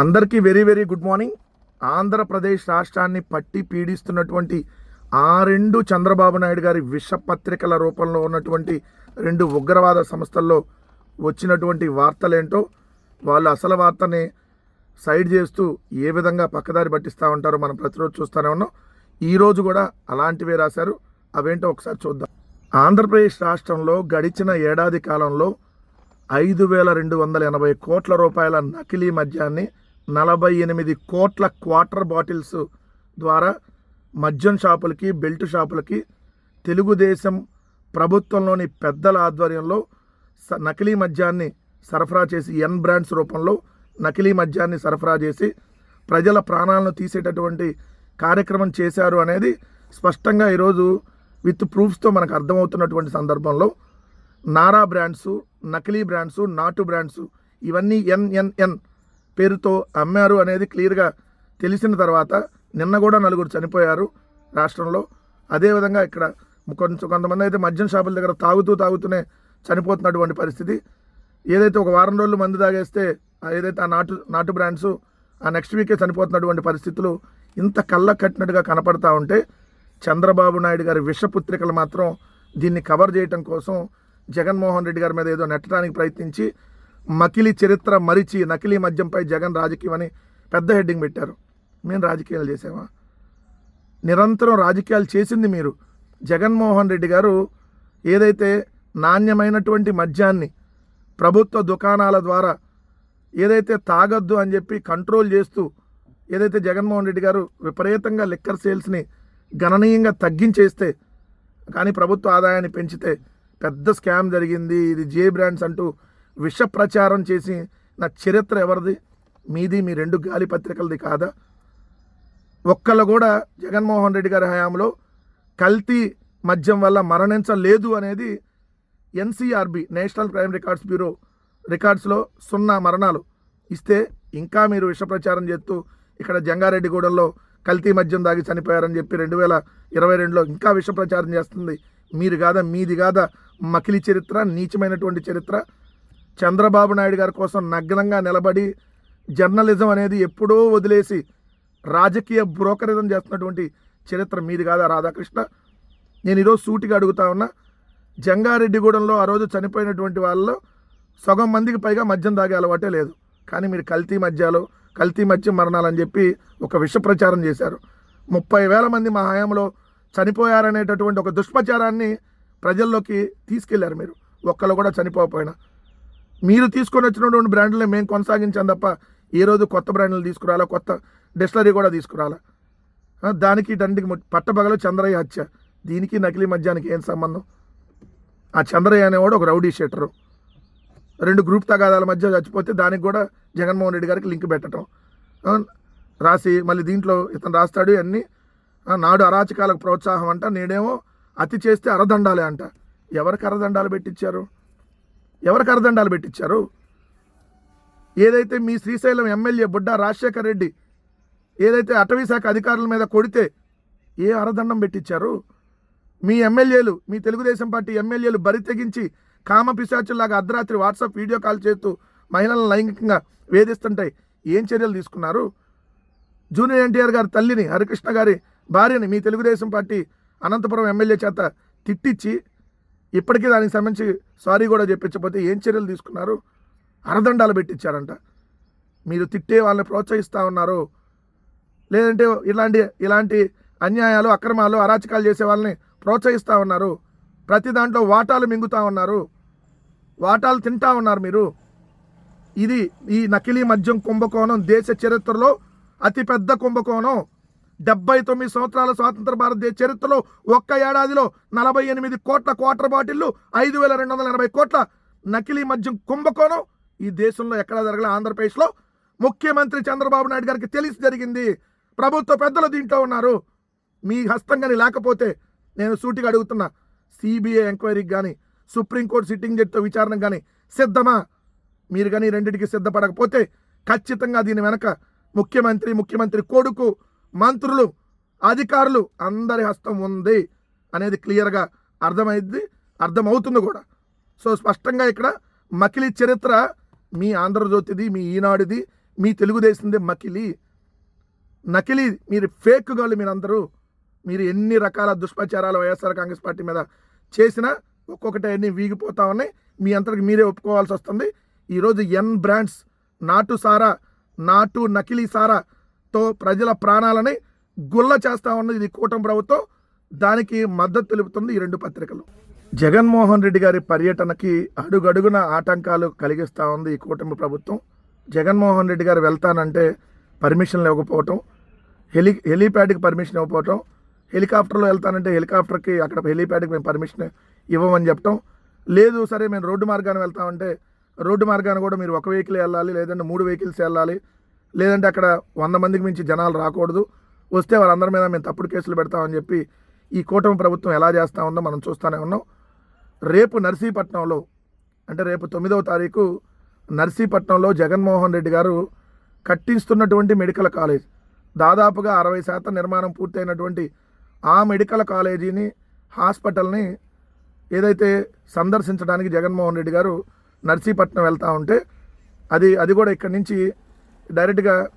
అందరికీ very very good morning. Andhra Pradesh రాష్ట్రాన్ని పట్టి పీడిస్తున్నటువంటి ఆ రెండు చంద్రబాబు నాయుడు గారి విషపత్రికల రూపంలో ఉన్నటువంటి రెండు ఉగ్రవాద సంస్థల్లో వచ్చినటువంటి వార్తలేంటో వాళ్ళు అసలు వార్తని సైడ్ చేస్తూ ఏ విధంగా పక్కదారి పట్టిస్తూ ఉంటారో మనం ప్రతిరోజు చూస్తూనే ఉన్నాం. ఈరోజు కూడా అలాంటివే రాశారు. అవేంటో ఒకసారి చూద్దాం. ఆంధ్రప్రదేశ్ రాష్ట్రంలో గడిచిన ఏడాది కాలంలో ఐదు వేల రెండు వందల ఎనభై కోట్ల రూపాయల నకిలీ మద్యాన్ని నలభై ఎనిమిది కోట్ల క్వార్టర్ బాటిల్స్ ద్వారా మద్యం షాపులకి బెల్ట్ షాపులకి తెలుగుదేశం ప్రభుత్వంలోని పెద్దల ఆధ్వర్యంలో స- నకిలీ మద్యాన్ని సరఫరా చేసి ఎన్ బ్రాండ్స్ రూపంలో నకిలీ మద్యాన్ని సరఫరా చేసి ప్రజల ప్రాణాలను తీసేటటువంటి కార్యక్రమం చేశారు అనేది స్పష్టంగా ఈరోజు విత్ ప్రూఫ్స్తో మనకు అర్థమవుతున్నటువంటి సందర్భంలో నారా బ్రాండ్స్ నకిలీ బ్రాండ్స్ నాటు బ్రాండ్స్ ఇవన్నీ ఎన్ఎన్ఎన్ పేరుతో అమ్మారు అనేది క్లియర్గా తెలిసిన తర్వాత నిన్న కూడా నలుగురు చనిపోయారు రాష్ట్రంలో. అదేవిధంగా ఇక్కడ కొంచెం కొంతమంది అయితే మద్యం షాపుల దగ్గర తాగుతూ తాగుతూనే చనిపోతున్నటువంటి పరిస్థితి. ఏదైతే ఒక వారం రోజులు మందు తాగేస్తే ఏదైతే ఆ నాటు నాటు బ్రాండ్స్ ఆ నెక్స్ట్ వీకే చనిపోతున్నటువంటి పరిస్థితులు ఇంత కళ్ళ కట్టినట్టుగా కనపడతా ఉంటే చంద్రబాబు నాయుడు గారి విషపుత్రికలు మాత్రం దీన్ని కవర్ చేయటం కోసం జగన్మోహన్ రెడ్డి గారి మీద ఏదో నెట్టడానికి ప్రయత్నించి మకిలి చరిత్ర మరిచి నకిలీ మద్యంపై జగన్ రాజకీయం అని పెద్ద హెడ్డింగ్ పెట్టారు. మేము రాజకీయాలు చేసామా నిరంతరం రాజకీయాలు చేసింది మీరు. జగన్మోహన్ రెడ్డి గారు ఏదైతే నాణ్యమైనటువంటి మద్యాన్ని ప్రభుత్వ దుకాణాల ద్వారా ఏదైతే తాగొద్దు అని చెప్పి కంట్రోల్ చేస్తూ ఏదైతే జగన్మోహన్ రెడ్డి గారు విపరీతంగా లిక్కర్ సేల్స్ని గణనీయంగా తగ్గించేస్తే కానీ ప్రభుత్వ ఆదాయాన్ని పెంచితే పెద్ద స్కామ్ జరిగింది. ఇది జే బ్రాండ్స్ అంటూ విష ప్రచారం చేసి నా చరిత్ర ఎవరిది? మీది మీ రెండు గాలి పత్రికలది కాదా? ఒక్కళ్ళు కూడా జగన్మోహన్ రెడ్డి గారి హయాంలో కల్తీ మద్యం వల్ల మరణించలేదు అనేది NCRB national crime records bureau రికార్డ్స్లో సున్నా మరణాలు. ఇస్తే ఇంకా మీరు విష ప్రచారం చేస్తూ ఇక్కడ జంగారెడ్డిగూడెంలో కల్తీ మద్యం దాగి చనిపోయారని చెప్పి రెండు వేల ఇరవై రెండులో ఇంకా విష ప్రచారం చేస్తుంది. మీరు కాదా మీది కాదా? మకిలి చరిత్ర నీచమైనటువంటి చరిత్ర. చంద్రబాబు నాయుడు గారి కోసం నగ్నంగా నిలబడి జర్నలిజం అనేది ఎప్పుడో వదిలేసి రాజకీయ బ్రోకరిజం చేస్తున్నటువంటి చరిత్ర మీది కాదా రాధాకృష్ణ? నేను ఈరోజు సూటిగా అడుగుతా ఉన్నా జంగారెడ్డిగూడెంలో ఆ రోజు చనిపోయినటువంటి వాళ్ళలో సగం మందికి పైగా మద్యం తాగే అలవాటే లేదు. కానీ మీరు కల్తీ మద్యాలు కల్తీ మద్యం మరణాలని చెప్పి ఒక విష ప్రచారం చేశారు. ముప్పై వేల మంది మా హయాంలో చనిపోయారనేటటువంటి ఒక దుష్ప్రచారాన్ని ప్రజల్లోకి తీసుకెళ్ళారు మీరు. ఒక్కళ్ళు కూడా చనిపోకపోయినా. మీరు తీసుకొని వచ్చినటువంటి బ్రాండ్లే మేము కొనసాగించాం తప్ప ఈరోజు రోజు కొత్త బ్రాండ్లు తీసుకురాలా కొత్త డిస్టలరీ కూడా తీసుకురాలా? దానికి దండికి పట్టపగలు చంద్రయ్య హత్య. దీనికి నకిలీ మద్యానికి ఏం సంబంధం? ఆ చంద్రయ్య అనేవాడు ఒక రౌడీ షీటరు. రెండు గ్రూప్ తగాదాల మధ్య చచ్చిపోతే దానికి కూడా జగన్మోహన్ రెడ్డి గారికి లింక్ పెట్టడం రాసి మళ్ళీ దీంట్లో ఇతను రాస్తాడు అన్నీ నాడు అరాచకాలకు ప్రోత్సాహం అంట నేనేమో అతి చేస్తే అరదండాలే అంట. ఎవరికి అరదండాలు పెట్టించారు ఎవరికి అరదండాలు పెట్టించారు? ఏదైతే మీ శ్రీశైలం ఎమ్మెల్యే బుడ్డా రాజశేఖర్ రెడ్డి ఏదైతే అటవీ శాఖ అధికారుల మీద కొడితే ఏ అరదండం పెట్టించారు? మీ ఎమ్మెల్యేలు మీ తెలుగుదేశం పార్టీ ఎమ్మెల్యేలు బరి తెగించి కామ పిశాచుల్లాగా అర్ధరాత్రి వాట్సాప్ వీడియో కాల్ చేస్తూ మహిళలను లైంగికంగా వేధిస్తుంటాయి ఏం చర్యలు తీసుకున్నారు? జూనియర్ ఎన్టీఆర్ గారి తల్లిని హరికృష్ణ గారి భార్యని మీ తెలుగుదేశం పార్టీ అనంతపురం ఎమ్మెల్యే చేత తిట్టించి ఇప్పటికీ దానికి సంబంధించి సారీ కూడా చెప్పించకపోతే ఏం చర్యలు తీసుకున్నారు? అరదండాలు పెట్టించారంట. మీరు తిట్టే వాళ్ళని ప్రోత్సహిస్తూ ఉన్నారు. లేదంటే ఇలాంటి ఇలాంటి అన్యాయాలు అక్రమాలు అరాచకాలు చేసే వాళ్ళని ప్రోత్సహిస్తూ ఉన్నారు. ప్రతి దాంట్లో వాటాలు మింగుతూ ఉన్నారు. వాటాలు తింటా ఉన్నారు మీరు. ఇది ఈ నకిలీ మద్యం కుంభకోణం దేశ చరిత్రలో అతిపెద్ద కుంభకోణం. డెబ్బై తొమ్మిది సంవత్సరాల స్వాతంత్ర భారతదేశ చరిత్రలో ఒక్క ఏడాదిలో నలభై ఎనిమిది కోట్ల క్వార్టర్ బాటిల్లు ఐదు వేల రెండు వందల ఎనభై కోట్ల నకిలీ మద్యం కుంభకోణం ఈ దేశంలో ఎక్కడా జరగలే ఆంధ్రప్రదేశ్లో. ముఖ్యమంత్రి చంద్రబాబు నాయుడు గారికి తెలిసి జరిగింది. ప్రభుత్వ పెద్దలు దీంట్లో ఉన్నారు. మీ హస్తం కానీ లేకపోతే నేను సూటిగా అడుగుతున్నా. సిబిఐ ఎంక్వైరీకి కానీ సుప్రీంకోర్టు సిట్టింగ్ జడ్జితో విచారణకు కానీ సిద్ధమా? మీరు కానీ రెండింటికి సిద్ధపడకపోతే ఖచ్చితంగా దీని వెనక ముఖ్యమంత్రి ముఖ్యమంత్రి కొడుకు మంత్రులు అధికారులు అందరి హస్తం ఉంది అనేది క్లియర్గా అర్థమైంది అర్థమవుతుంది కూడా. సో స్పష్టంగా ఇక్కడ మకిలి చరిత్ర మీ ఆంధ్రజ్యోతిది మీ ఈనాడుది మీ తెలుగుదేశంది మకిలి. నకిలీ మీరు ఫేక్ గాళ్ళు మీరందరూ మీరు ఎన్ని రకాల దుష్ప్రచారాలు వైఎస్ఆర్ కాంగ్రెస్ పార్టీ మీద చేసినా ఒక్కొక్కటి అన్ని వీగిపోతా ఉన్నాయి. మీ అంతటికి మీరే ఒప్పుకోవాల్సి వస్తుంది. ఈరోజు ఎన్ బ్రాండ్స్ నాటు సారా నాటు నకిలీ సారా తో ప్రజల ప్రాణాలని గుల్ల చేస్తా ఉన్నది ఇది కూటమి ప్రభుత్వం. దానికి మద్దతు తెలుపుతుంది ఈ రెండు పత్రికలు. జగన్మోహన్ రెడ్డి గారి పర్యటనకి అడుగడుగున ఆటంకాలు కలిగిస్తూ ఉంది ఈ కూటమి ప్రభుత్వం. జగన్మోహన్ రెడ్డి గారు వెళ్తానంటే పర్మిషన్లు ఇవ్వకపోవటం హెలి హెలీప్యాడ్కి పర్మిషన్ ఇవ్వకపోవటం. హెలికాప్టర్లో వెళ్తానంటే హెలికాప్టర్కి అక్కడ హెలీప్యాడ్కి మేము పర్మిషన్ ఇవ్వమని చెప్పటం. లేదు సరే మేము రోడ్డు మార్గాన్ని వెళ్తామంటే రోడ్డు మార్గాన్ని కూడా మీరు ఒక వెహికల్ వెళ్ళాలి లేదంటే మూడు వెహికల్స్ వెళ్ళాలి. లేదంటే అక్కడ వంద మందికి మించి జనాలు రాకూడదు. వస్తే వాళ్ళందరి మీద మేము తప్పుడు కేసులు పెడతామని చెప్పి ఈ కూటమి ప్రభుత్వం ఎలా చేస్తా ఉందో మనం చూస్తూనే ఉన్నాం. రేపు నర్సీపట్నంలో అంటే రేపు తొమ్మిదవ తారీఖు నర్సీపట్నంలో జగన్మోహన్ రెడ్డి గారు కట్టిస్తున్నటువంటి మెడికల్ కాలేజ్ దాదాపుగా అరవై శాతం నిర్మాణం పూర్తయినటువంటి ఆ మెడికల్ కాలేజీని హాస్పిటల్ని ఏదైతే సందర్శించడానికి జగన్మోహన్ రెడ్డి గారు నర్సీపట్నం వెళ్తూ ఉంటే అది అది కూడా ఇక్కడి నుంచి డైరెక్ట్గా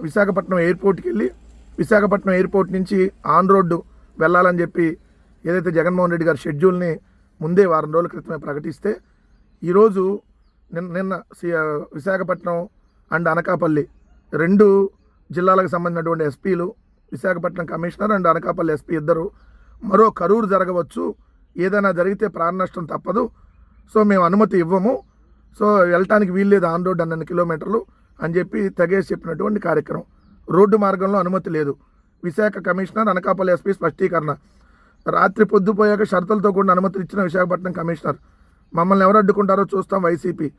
విశాఖపట్నం ఎయిర్పోర్ట్కి వెళ్ళి విశాఖపట్నం ఎయిర్పోర్ట్ నుంచి ఆన్ రోడ్డు వెళ్ళాలని చెప్పి ఏదైతే జగన్మోహన్ రెడ్డి గారి షెడ్యూల్ని ముందే వారం రోజుల క్రితమే ప్రకటిస్తే ఈరోజు నిన్న నిన్న సి- విశాఖపట్నం అండ్ అనకాపల్లి రెండు జిల్లాలకు సంబంధించినటువంటి ఎస్పీలు Visakhapatnam commissioner and Anakapalli SP ఇద్దరు మరో కరూరు జరగవచ్చు. ఏదైనా జరిగితే ప్రాణ నష్టం తప్పదు. సో మేము అనుమతి ఇవ్వము. సో వెళ్ళటానికి వీల్లేదు ఆన్ రోడ్ అన్నన్ని కిలోమీటర్లు. అని చెప్పి తెగేసి చెప్పినటువంటి కార్యక్రమం. రోడ్డు మార్గంలో అనుమతి లేదు. విశాఖ కమిషనర్ అనకాపల్లి ఎస్పీ స్పష్టీకరణ. రాత్రి పొద్దుపోయాక షరతులతో కూడిన అనుమతులు ఇచ్చిన విశాఖపట్నం కమిషనర్. మమ్మల్ని ఎవరు అడ్డుకుంటారో చూస్తాం వైసీపీ.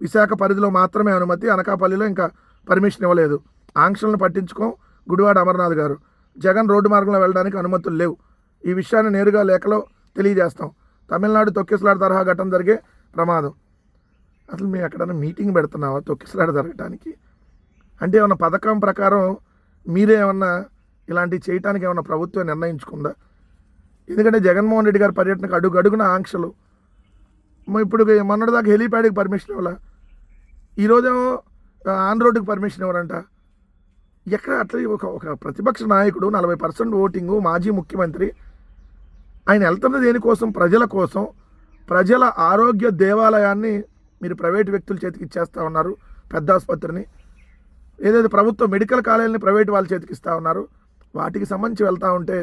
విశాఖ పరిధిలో మాత్రమే అనుమతి అనకాపల్లిలో ఇంకా పర్మిషన్ ఇవ్వలేదు. ఆంక్షలను పట్టించుకోం గుడివాడ అమర్నాథ్ గారు. జగన్ రోడ్డు మార్గంలో వెళ్ళడానికి అనుమతులు లేవు. ఈ విషయాన్ని నేరుగా లేఖలో తెలియజేస్తాం. తమిళనాడు తొక్కిసలాడు తరహా ఘటన జరిగే ప్రమాదం. అసలు మేము ఎక్కడైనా మీటింగ్ పెడుతున్నావా? తొక్కిసలాడ జరగటానికి. అంటే ఏమన్నా పథకం ప్రకారం మీరే ఏమన్నా ఇలాంటివి చేయటానికి ఏమన్నా ప్రభుత్వం నిర్ణయించుకుందా? ఎందుకంటే జగన్మోహన్ రెడ్డి గారి పర్యటనకు అడుగు అడుగున ఆంక్షలు. ఇప్పుడు ఇప్పుడు మొన్నటిదాకా హెలీప్యాడ్కి పర్మిషన్ ఇవ్వాల? ఈరోజేమో ఆన్ రోడ్డుకి పర్మిషన్ ఇవ్వరంట. ఎక్కడ అట్లా ఒక ఒక ప్రతిపక్ష నాయకుడు నలభై పర్సెంట్ ఓటింగు మాజీ ముఖ్యమంత్రి ఆయన వెళ్తున్నది దేనికోసం? ప్రజల కోసం. ప్రజల ఆరోగ్య దేవాలయాన్ని మీరు ప్రైవేటు వ్యక్తుల చేతికి ఇచ్చేస్తూ ఉన్నారు పెద్ద ఆసుపత్రిని. ఏదైతే ప్రభుత్వ మెడికల్ కాలేజీని ప్రైవేట్ వాళ్ళ చేతికి ఇస్తా ఉన్నారు. వాటికి సంబంధించి వెళ్తూ ఉంటే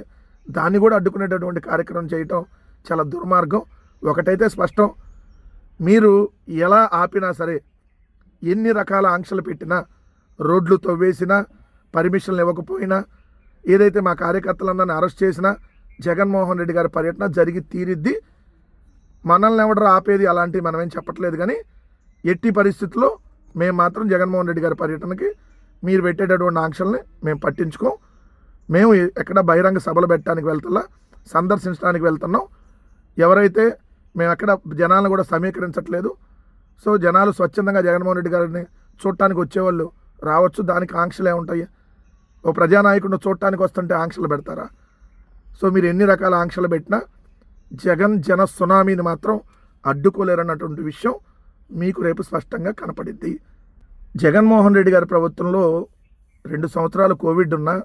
దాన్ని కూడా అడ్డుకునేటటువంటి కార్యక్రమం చేయటం చాలా దుర్మార్గం. ఒకటైతే స్పష్టం మీరు ఎలా ఆపినా సరే ఎన్ని రకాల ఆంక్షలు పెట్టినా రోడ్లు తవ్వేసినా పర్మిషన్లు ఇవ్వకపోయినా ఏదైతే మా కార్యకర్తలందరినీ అరెస్ట్ చేసినా జగన్మోహన్ రెడ్డి గారి పర్యటన జరిగి తీరిద్ది. మనల్ని ఎవడరు ఆపేది అలాంటివి మనమేం చెప్పట్లేదు కానీ ఎట్టి పరిస్థితుల్లో మేము మాత్రం జగన్మోహన్ రెడ్డి గారి పర్యటనకి మీరు పెట్టేటటువంటి ఆంక్షల్ని మేము పట్టించుకోం. మేము ఎక్కడ బహిరంగ సభలు పెట్టడానికి వెళ్తున్నా సందర్శించడానికి వెళ్తున్నాం. ఎవరైతే మేము ఎక్కడ జనాలను కూడా సమీకరించట్లేదు. సో జనాలు స్వచ్ఛందంగా జగన్మోహన్ రెడ్డి గారిని చూడటానికి వచ్చేవాళ్ళు రావచ్చు దానికి ఆంక్షలే ఉంటాయి ఓ ప్రజానాయకుడిని చూడటానికి వస్తుంటే ఆంక్షలు పెడతారా? సో మీరు ఎన్ని రకాల ఆంక్షలు పెట్టినా జగన్ జన సునామీని మాత్రం అడ్డుకోలేరన్నటువంటి విషయం మీకు రేపు స్పష్టంగా కనపడిద్ది. జగన్మోహన్ రెడ్డి గారి ప్రభుత్వంలో రెండు సంవత్సరాలు కోవిడ్ ఉన్నా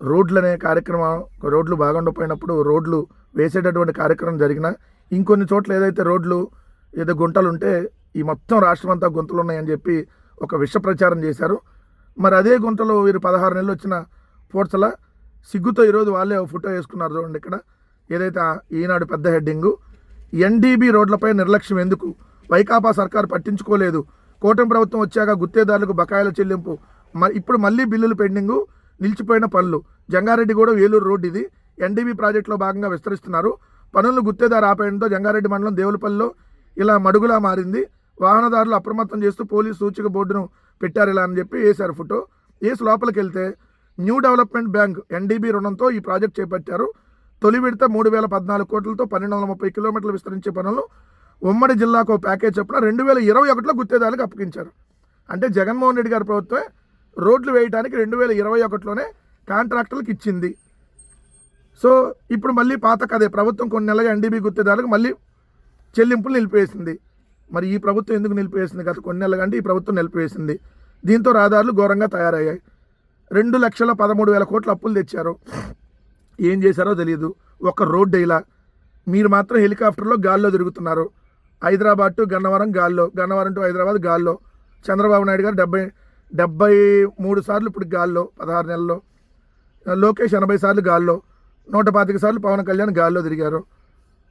రోడ్లు అనే కార్యక్రమం రోడ్లు బాగుండపోయినప్పుడు రోడ్లు వేసేటటువంటి కార్యక్రమం జరిగిన ఇంకొన్ని చోట్ల ఏదైతే రోడ్లు ఏదో గుంటలు ఉంటే ఈ మొత్తం రాష్ట్రం అంతా గుంతలు ఉన్నాయని చెప్పి ఒక విష ప్రచారం చేశారు. మరి అదే గుంటలో వీరు పదహారు నెలలు వచ్చిన పోర్చల సిగ్గుతో ఈరోజు వాళ్ళే ఫోటో వేసుకున్నారు చూడండి ఇక్కడ. ఏదైతే ఈనాడు పెద్ద హెడ్డింగు ఎన్డీబీ రోడ్లపై నిర్లక్ష్యం ఎందుకు? వైకాపా సర్కారు పట్టించుకోలేదు. కూటమి ప్రభుత్వం వచ్చాక గుత్తేదారులకు బకాయిల చెల్లింపు. మ- ఇప్పుడు మళ్ళీ బిల్లులు పెండింగు నిలిచిపోయిన పనులు. జంగారెడ్డి కూడా వేలూరు రోడ్డు ఇది. ఎన్డీబీ ప్రాజెక్టులో భాగంగా విస్తరిస్తున్నారు. పనులను గుత్తేదారు ఆపేయడంతో జంగారెడ్డి మండలం దేవులపల్లిలో ఇలా మడుగులా మారింది. వాహనదారులు అప్రమత్తం చేస్తూ పోలీసు సూచిక బోర్డును పెట్టారు ఇలా అని చెప్పి వేశారు ఫోటో. వేసి లోపలికి వెళ్తే న్యూ డెవలప్మెంట్ బ్యాంక్ ఎన్డీబీ రుణంతో ఈ ప్రాజెక్ట్ చేపట్టారు. తొలి విడత మూడు వేల పద్నాలుగు కోట్లతో పన్నెండు వందల ముప్పై కిలోమీటర్లు విస్తరించే పనులను ఉమ్మడి జిల్లాకు ఒక ప్యాకేజ్ చొప్పున రెండు వేల ఇరవై ఒకటిలో గుత్తేదారులకు అప్పగించారు. అంటే జగన్మోహన్ రెడ్డి గారి ప్రభుత్వమే రోడ్లు వేయడానికి రెండు వేల ఇరవై ఒకటిలోనే కాంట్రాక్టర్లకు ఇచ్చింది. సో ఇప్పుడు మళ్ళీ పాత కదే ప్రభుత్వం కొన్ని నెలలుగా ఎన్డీబీ గుత్తేదారులకు మళ్ళీ చెల్లింపులు నిలిపివేసింది. మరి ఈ ప్రభుత్వం ఎందుకు నిలిపివేసింది? గత కొన్ని నెలలు అంటే ఈ ప్రభుత్వం నిలిపివేసింది. దీంతో రహదారులు ఘోరంగా తయారయ్యాయి. రెండు లక్షల పదమూడు వేల కోట్లు అప్పులు తెచ్చారు. ఏం చేశారో తెలియదు ఒక రోడ్డు ఇలా మీరు మాత్రం హెలికాప్టర్లో గాల్లో తిరుగుతున్నారు. హైదరాబాద్ టు గన్నవరం గాల్లో గన్నవరం టు హైదరాబాద్ గాల్లో. చంద్రబాబు నాయుడు గారు డెబ్బై డెబ్బై మూడు సార్లు ఇప్పుడు గాల్లో పదహారు నెలల్లో. లోకేష్ ఎనభై సార్లు గాల్లో నూట పాతిక సార్లు పవన్ కళ్యాణ్ గాల్లో తిరిగారు.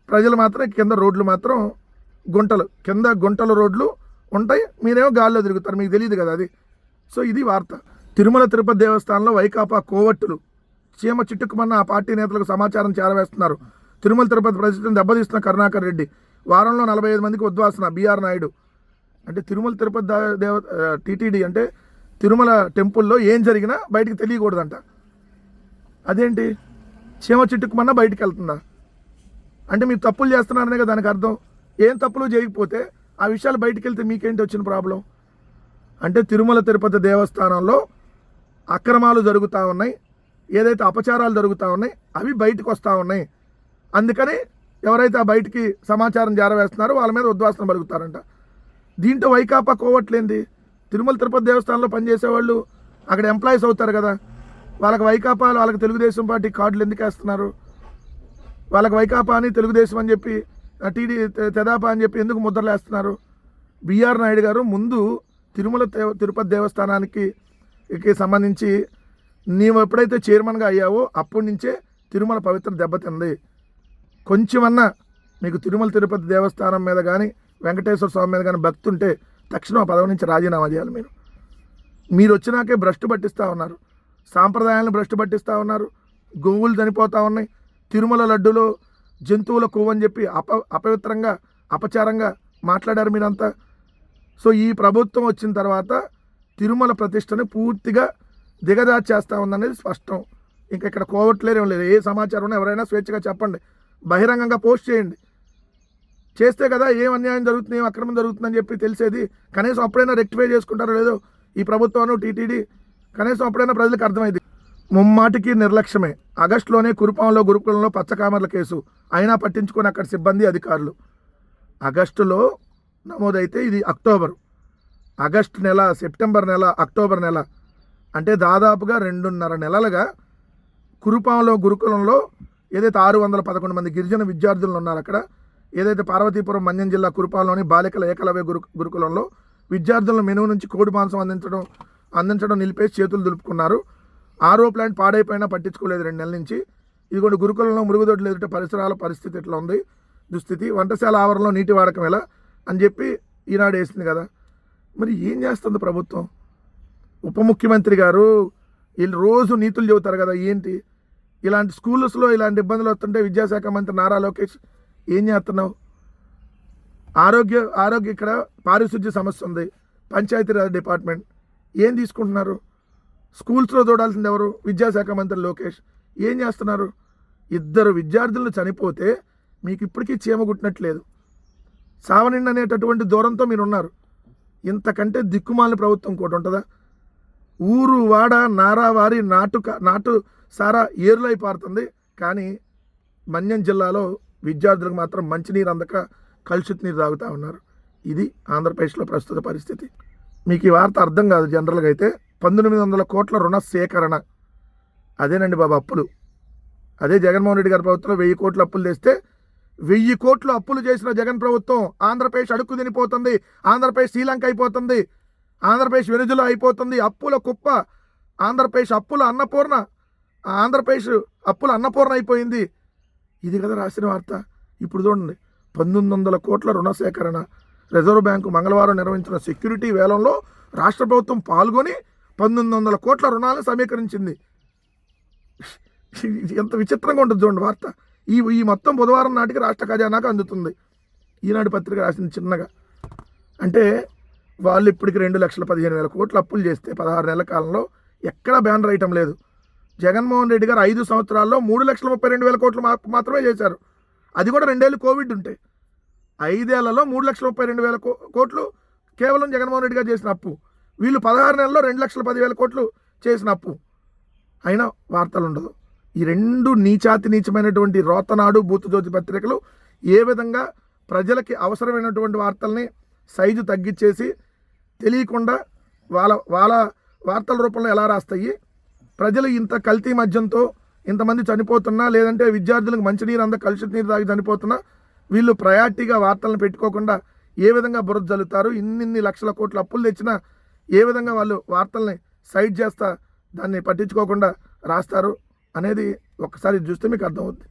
ప్రజలు మాత్రం కింద రోడ్లు మాత్రం గుంటలు. కింద గుంటల రోడ్లు ఉంటాయి మీరేమో గాల్లో తిరుగుతారు. మీకు తెలియదు కదా అది. సో ఇది వార్త. తిరుమల తిరుపతి దేవస్థానంలో వైకాపా కోవట్టులు చీమ చిట్టుకుమన్న ఆ పార్టీ నేతలకు సమాచారం చేరవేస్తున్నారు. తిరుమల తిరుపతి ప్రతిష్టను దెబ్బతీస్తున్న కరుణాకర్ రెడ్డి. వారంలో నలభై ఐదు మందికి ఉద్వాసన బీఆర్ నాయుడు. అంటే తిరుమల తిరుపతి దేవ టీటీడీ అంటే తిరుమల టెంపుల్లో ఏం జరిగినా బయటికి తెలియకూడదంట. అదేంటి? చీమ చిట్టుకుమన్నా బయటికి వెళ్తుందా? అంటే మీరు తప్పులు చేస్తున్నారనే కదా దానికి అర్థం. ఏం తప్పులు చేయకపోతే ఆ విషయాలు బయటికి వెళ్తే మీకేంటి వచ్చిన ప్రాబ్లం? అంటే తిరుమల తిరుపతి దేవస్థానంలో అక్రమాలు జరుగుతూ ఉన్నాయి. ఏదైతే అపచారాలు జరుగుతూ ఉన్నాయి అవి బయటకు వస్తూ ఉన్నాయి. అందుకని ఎవరైతే ఆ బయటికి సమాచారం జారవేస్తున్నారో వాళ్ళ మీద ఉద్వాసన పలుకుతారంట. దీంట్లో వైకాపా కోవట్లేంది? తిరుమల తిరుపతి దేవస్థానంలో పనిచేసే వాళ్ళు అక్కడ ఎంప్లాయీస్ అవుతారు కదా. వాళ్ళకి వైకాపా వాళ్ళకి తెలుగుదేశం పార్టీ కార్డులు ఎందుకు వేస్తున్నారు? వాళ్ళకి వైకాపా అని తెలుగుదేశం అని చెప్పి టీడీ తెదాపా అని చెప్పి ఎందుకు ముద్రలు వేస్తున్నారు? బీఆర్ నాయుడు గారు ముందు తిరుమల తిరుపతి దేవస్థానానికి సంబంధించి నీవు ఎప్పుడైతే చైర్మన్గా అయ్యావో అప్పటి నుంచే తిరుమల పవిత్ర దెబ్బతింది కొంచెమన్నా మీకు తిరుమల తిరుపతి దేవస్థానం మీద కానీ వెంకటేశ్వర స్వామి మీద కానీ భక్తి ఉంటే తక్షణం ఆ పదవి నుంచి రాజీనామా చేయాలి మీరు. మీరు వచ్చినాకే భ్రష్టు పట్టిస్తూ ఉన్నారు. సాంప్రదాయాలను భ్రష్టు పట్టిస్తూ ఉన్నారు. గోవులు చనిపోతూ ఉన్నాయి. తిరుమల లడ్డులో జంతువుల కొవ్వని అని చెప్పి అప అపవిత్రంగా అపచారంగా మాట్లాడారు మీరంతా. సో ఈ ప్రభుత్వం వచ్చిన తర్వాత తిరుమల ప్రతిష్టని పూర్తిగా దిగజార్చేస్తా ఉందనేది స్పష్టం. ఇంకా ఇక్కడ కోవట్లేరేం లేదు. ఏ సమాచారం ఉన్నా ఎవరైనా స్వేచ్ఛగా చెప్పండి. బహిరంగంగా పోస్ట్ చేయండి. చేస్తే కదా ఏం అన్యాయం జరుగుతుంది ఏం అక్రమం జరుగుతుందని చెప్పి తెలిసేది. కనీసం అప్పుడైనా రెక్టిఫై చేసుకుంటారో లేదో ఈ ప్రభుత్వం టీటీడీ కనీసం అప్పుడైనా ప్రజలకు అర్థమైంది. ముమ్మాటికి నిర్లక్ష్యమే. ఆగస్టులోనే కురుపాంలో గురుకులంలో పచ్చకామర్ల కేసు. అయినా పట్టించుకొని అక్కడ సిబ్బంది అధికారులు. ఆగస్టులో నమోదైతే ఇది అక్టోబర్. ఆగస్టు నెల సెప్టెంబర్ నెల అక్టోబర్ నెల. అంటే దాదాపుగా రెండున్నర నెలలుగా కురుపాంలో గురుకులంలో ఏదైతే ఆరు వందల పదకొండు మంది గిరిజన విద్యార్థులు ఉన్నారు అక్కడ ఏదైతే పార్వతీపురం మన్యం జిల్లా కురుపాంలోని బాలికల ఏకలవ్య గురు గురుకులంలో విద్యార్థులను మెనువు నుంచి కోడి మాంసం అందించడం అందించడం నిలిపేసి చేతులు దులుపుకున్నారు. ఆరో ప్లాంట్ పాడైపోయినా పట్టించుకోలేదు రెండు నెలల నుంచి. ఇదిగోండి గురుకులంలో మురుగుదొడ్లు ఎదుట పరిసరాల పరిస్థితి ఎట్లా ఉంది? దుస్థితి. వంటశాల ఆవరణలో నీటి వాడకం ఎలా? అని చెప్పి ఈనాడు వేసింది కదా. మరి ఏం చేస్తుంది ప్రభుత్వం? ఉప ముఖ్యమంత్రి గారు వీళ్ళు రోజు నీతులు చెబుతారు కదా ఏంటి? ఇలాంటి స్కూల్స్లో ఇలాంటి ఇబ్బందులు వస్తుంటే విద్యాశాఖ మంత్రి నారా లోకేష్ ఏం చేస్తున్నావు? ఆరోగ్య ఆరోగ్య ఇక్కడ పారిశుద్ధ్య సమస్య ఉంది. పంచాయతీరాజ్ డిపార్ట్మెంట్ ఏం తీసుకుంటున్నారు? స్కూల్స్లో చూడాల్సింది ఎవరు? విద్యాశాఖ మంత్రి లోకేష్ ఏం చేస్తున్నారు? ఇద్దరు విద్యార్థులు చనిపోతే మీకు ఇప్పటికీ చీమ కుట్టినట్లేదు సావనిండి అనేటటువంటి దూరంతో మీరు ఉన్నారు ఇంతకంటే దిక్కుమాలిన ప్రభుత్వం కూడా ఉంటుందా? ఊరు వాడ నారావారి నాటు నాటు సారా ఏరులై పారుతుంది. కానీ మన్యం జిల్లాలో విద్యార్థులకు మాత్రం మంచినీరు అందక కలుషిత నీరు తాగుతూ ఉన్నారు. ఇది ఆంధ్రప్రదేశ్లో ప్రస్తుత పరిస్థితి. మీకు ఈ వార్త అర్థం కాదు జనరల్గా అయితే. పంతొమ్మిది వందల కోట్ల రుణ సేకరణ. అదేనండి బాబు అప్పులు. అదే జగన్మోహన్ రెడ్డి గారి ప్రభుత్వంలో వెయ్యి కోట్ల అప్పులు తెస్తే వెయ్యి కోట్లు అప్పులు చేసిన జగన్ ప్రభుత్వం ఆంధ్రప్రదేశ్ అడుక్కు తినిపోతుంది. ఆంధ్రప్రదేశ్ శ్రీలంక అయిపోతుంది. ఆంధ్రప్రదేశ్ వెనుజుల అయిపోతుంది అప్పుల కుప్ప. ఆంధ్రప్రదేశ్ అప్పుల అన్నపూర్ణ. ఆంధ్రప్రదేశ్ అప్పుల అన్నపూర్ణ అయిపోయింది. ఇది కదా రాసిన వార్త. ఇప్పుడు చూడండి. పంతొమ్మిది వందల కోట్ల రుణ సేకరణ. రిజర్వ్ బ్యాంకు మంగళవారం నిర్వహించిన సెక్యూరిటీ వేలంలో రాష్ట్ర ప్రభుత్వం పాల్గొని పంతొమ్మిది వందల కోట్ల రుణాలు సమీకరించింది. ఎంత విచిత్రంగా ఉంటుంది చూడండి వార్త. ఈ ఈ మొత్తం బుధవారం నాటికి రాష్ట్ర ఖజానాకు అందుతుంది. ఈనాడు పత్రిక రాసింది చిన్నగా. అంటే వాళ్ళు ఇప్పటికి రెండు లక్షల పదిహేను వేల కోట్లు అప్పులు చేస్తే పదహారు నెలల కాలంలో ఎక్కడా బ్యాన్ రైటం లేదు. జగన్మోహన్ రెడ్డి గారు ఐదు సంవత్సరాల్లో మూడు లక్షల ముప్పై రెండు వేల కోట్లు మా- మాత్రమే చేశారు. అది కూడా రెండేళ్ళు కోవిడ్ ఉంటాయి ఐదేళ్ళలో మూడు లక్షల ముప్పై రెండు వేల కోట్లు కేవలం జగన్మోహన్ రెడ్డి గారు చేసిన అప్పు. వీళ్ళు పదహారు నెలల్లో రెండు లక్షల పదివేల కోట్లు చేసిన అప్పు. అయినా వార్తలు ఉండదు. ఈ రెండు నీచాతి నీచమైనటువంటి రోతనాడు బూతుజ్యోతి పత్రికలు ఏ విధంగా ప్రజలకి అవసరమైనటువంటి వార్తల్ని సైజు తగ్గించేసి తెలియకుండా వాళ్ళ వాళ్ళ వార్తల రూపంలో ఎలా రాస్తాయి? ప్రజలు ఇంత కల్తీ మద్యంతో ఇంతమంది చనిపోతున్నా లేదంటే విద్యార్థులకు మంచినీరు అంద కలుషిత నీరు తాగి చనిపోతున్నా వీళ్ళు ప్రయారిటీగా వార్తలను పెట్టుకోకుండా ఏ విధంగా బురద జల్లుతారు? ఇన్నిన్ని లక్షల కోట్ల అప్పులు తెచ్చినా ఏ విధంగా వాళ్ళు వార్తల్ని సైడ్ చేస్తా దాన్ని పట్టించుకోకుండా రాస్తారు అనేది ఒక్కసారి చూస్తే మీకు అర్థమవుతుంది